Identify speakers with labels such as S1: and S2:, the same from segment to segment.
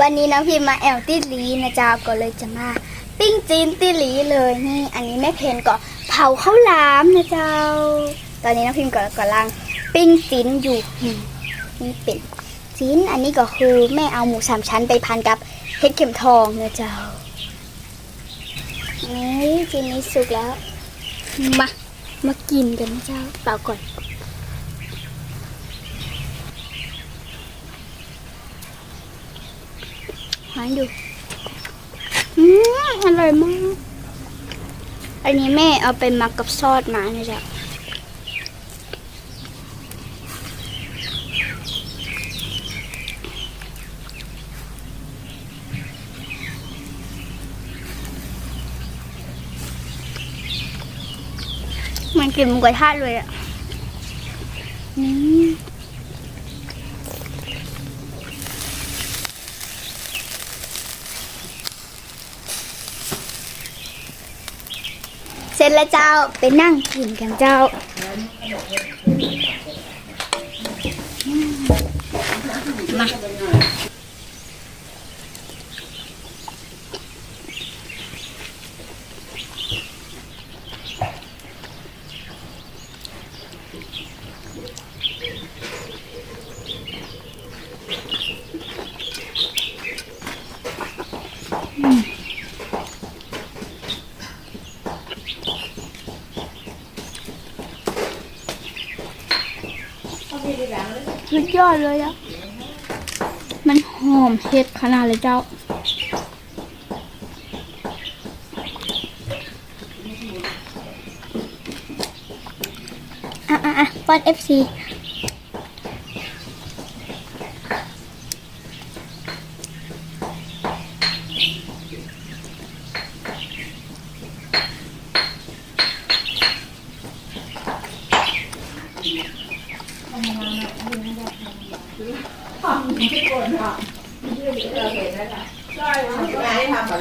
S1: วันนี้น้องพิมมาแอลติลีนะจ๊ะก็เลยจะมา ปิ้งจีนติลีเลยนี่อันนี้แม่เพนก็เผาข้าวหลามนะเจ้า ตอนนี้น้องพิมก็กำลังปิ้งจีนอยู่นี่เป็นจีนอันนี้ก็คือแม่เอาหมูสามชั้นไปพันกับเห็ดเข็มทองนะเจ้านี่จีนนี้สุกแล้วมามากินกันนะเจ้าเปล่าก่อน หาดู อืมอร่อยมาก อันนี้แม่เอาไปมักกับซอสมานะจ๊ะมันกินหมูกระทะเลยอะ นี่ เสร็จแล้วเจ้าไปนั่งกินกันเจ้ามา สุดยอดเลยอะมันหอมเผ็ดขนาดเลยเจ้า อะอะอะป้อนเอฟซี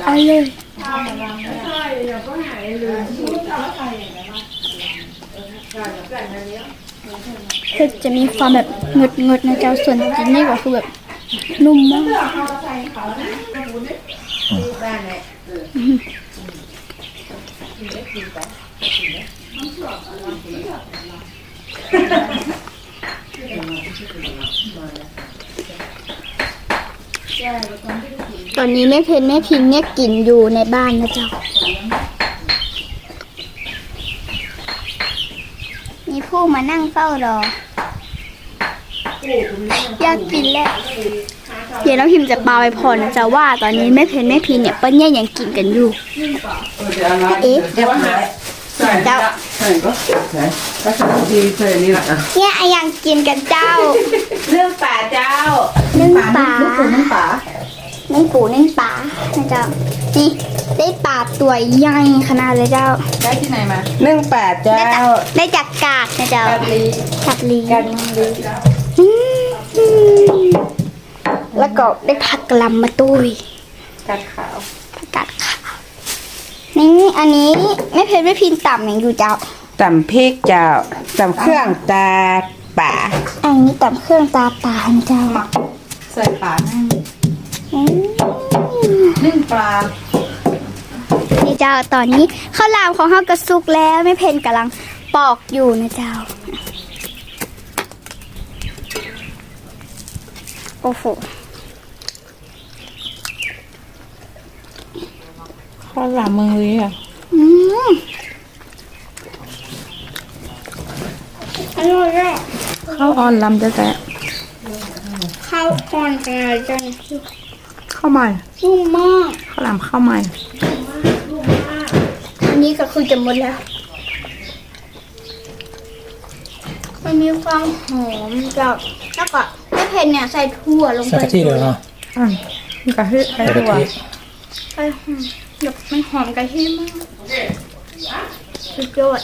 S1: เอาเลยคือจะมีความแบบเงดเงดๆนะเจ้าส่วนจริงนี่ก็คือแบบนุ่มมาก ตอนนี้แม่เพนแม่พิงเนี่ยกินอยู่ในบ้านนะเจ้า มีผู้มานั่งเฝ้ารอ อยากกินแล้ว เดี๋ยวน้องพิมจะปาไปพอนะจ๊ะว่าตอนนี้แม่เพนแม่พิงเนี่ยเปิ้ลเนี่ยยังกินกันอยู่ เอ๊ะ
S2: ใส่
S1: เจ้า
S2: ใส่ก็ใส่ก็ใส่ทีใส่นี่แหละอะ
S1: เนี่ยอะยังกินกันเจ้า
S2: เรื่องป่าเจ้า
S1: นึ่งปลา
S2: ลูกปูน้ำป่า
S1: นึ่งปูนึ่งปลานะเจ้านี่ได้ปลาตัวใหญ่ขนาดเลยเจ้า
S2: ได้ที่ไหนมาเรื่องป่าเจ้า
S1: ได้จากกาดนะเจ้า
S2: กาดลี
S1: กาดลี
S2: กาดลี
S1: อืมแล้วก็ได้ผักกะหลำมาตุ้ย
S2: กาดขาว
S1: ผักกาดขาวนี่ อันนี้ไม่เพชรไม่พินต่ำอย่างอยู่เจ้า
S2: ตำพริกเจ้าตำเครื่องตาป่า
S1: อันนี้ต่ำเครื่องตาปลานะเจ้า
S2: ใส่ป่านั่ง
S1: อืม
S2: นึ่งปลา
S1: นี่เจ้าตอนนี้ข้าวหลามของเฮากระสุกแล้วไม่เพนกำลังปอกอยู่นะเจ้า โอ้โห
S2: ข้าวหลามเมืองเลยอะ
S1: อืมอร่อยอะ
S2: ข้าวอ่อนลำแต่แต่
S1: ข้าวอ่อนขนาดจัง
S2: ข้าวใหม่
S1: นุ่มมาก
S2: ข้าวหลามข้าวใหม่
S1: อันนี้ก็คือจะหมดแล้ว มันมีความหอมจากแล้วก็ไม่เผ็ดเนี่ยใส่ถั่วลง
S3: ใส่
S1: ไป
S3: กะทิเลยเนาะ
S2: อะนี่กะทิไข่
S3: ใส่กะ
S2: ถั่ว
S3: ทิ
S1: ใส่หอม แบบมันหอมกะทิมากสุดยอด